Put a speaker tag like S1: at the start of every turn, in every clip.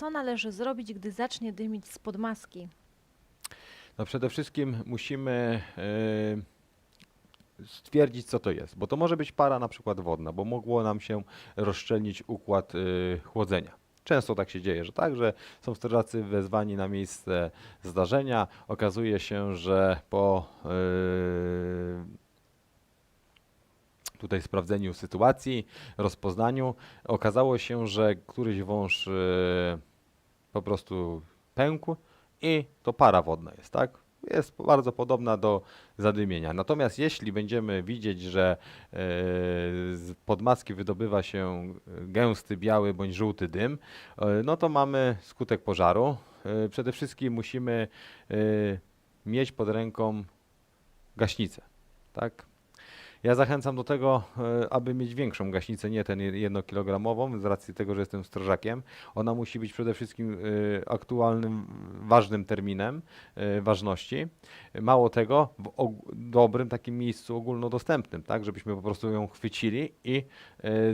S1: Co należy zrobić, gdy zacznie dymić spod maski?
S2: No przede wszystkim musimy e, stwierdzić, co to jest, bo to może być para na przykład wodna, bo mogło nam się rozszczelnić układ e, chłodzenia. Często tak się dzieje, że tak, że są strażacy wezwani na miejsce zdarzenia. Okazuje się, że po e, tutaj sprawdzeniu sytuacji, rozpoznaniu, okazało się, że któryś wąż po prostu pękł i to para wodna jest, tak? Jest bardzo podobna do zadymienia. Natomiast jeśli będziemy widzieć, że e, z podmaski wydobywa się gęsty biały bądź żółty dym, e, no to mamy skutek pożaru. E, Przede wszystkim musimy mieć pod ręką gaśnicę, tak? Ja zachęcam do tego, e, aby mieć większą gaśnicę, nie ten jednokilogramową, z racji tego, że jestem strażakiem. Ona musi być przede wszystkim e, aktualnym, ważnym terminem e, ważności. Mało tego, w dobrym takim miejscu ogólnodostępnym, tak, żebyśmy po prostu ją chwycili i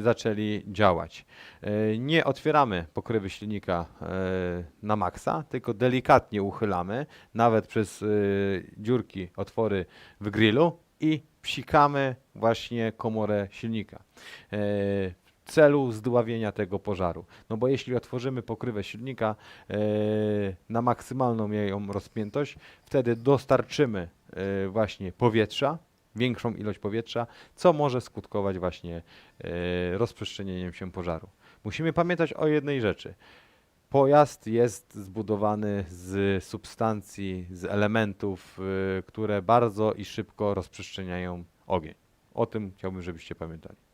S2: zaczęli działać. Nie otwieramy pokrywy silnika na maksa, tylko delikatnie uchylamy, nawet przez dziurki, otwory w grillu i psikamy właśnie komorę silnika e, w celu zdławienia tego pożaru. No bo jeśli otworzymy pokrywę silnika e, na maksymalną jej rozpiętość, wtedy dostarczymy e, właśnie powietrza, większą ilość powietrza, co może skutkować właśnie rozprzestrzenieniem się pożaru. Musimy pamiętać o jednej rzeczy. Pojazd jest zbudowany z substancji, z elementów, y, które bardzo i szybko rozprzestrzeniają ogień. O tym chciałbym, żebyście pamiętali.